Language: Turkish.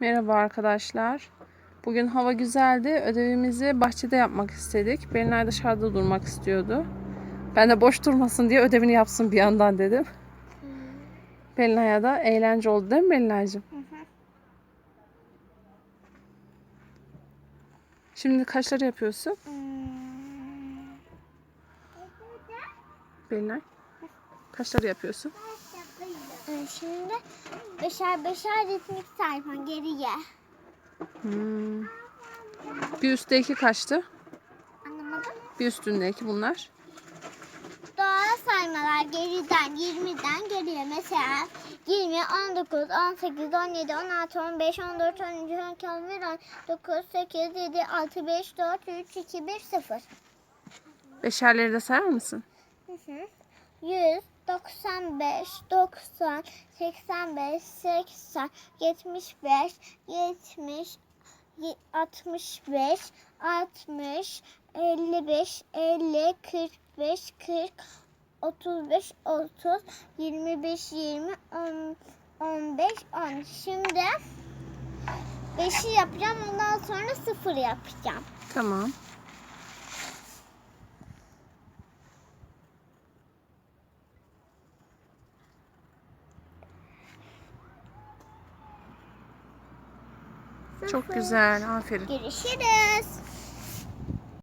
Merhaba arkadaşlar. Bugün hava güzeldi. Ödevimizi bahçede yapmak istedik. Belinay dışarıda durmak istiyordu. Ben de boş durmasın diye ödevini yapsın bir yandan dedim. Belinay'a da eğlence oldu değil mi Belinay'cığım? Şimdi kaçları yapıyorsun? Belinay. Kaçları yapıyorsun? Şimdi beşer beşer ritmik sayfa geriye. Hmm. Bir üstteki kaçtı? Anlamadım. Bir üstündeki bunlar. Doğal saymalar geriden 20'den geriye. Mesela 20, 19, 18, 17, 16, 15, 14, 13, 12, 11, 9, 8, 7, 6, 5, 4, 3, 2, 1, 0. Beşerleri de sayar mısın? Hı hı. 100, 95, 90, 85, 80, 75, 70, ye- 65, 60, 55, 50, 45, 40, 35, 30, 25, 20, 10, 15, 10. Şimdi 5'i yapacağım. Ondan sonra 0 yapacağım. Tamam. Çok güzel. Aferin. Görüşürüz.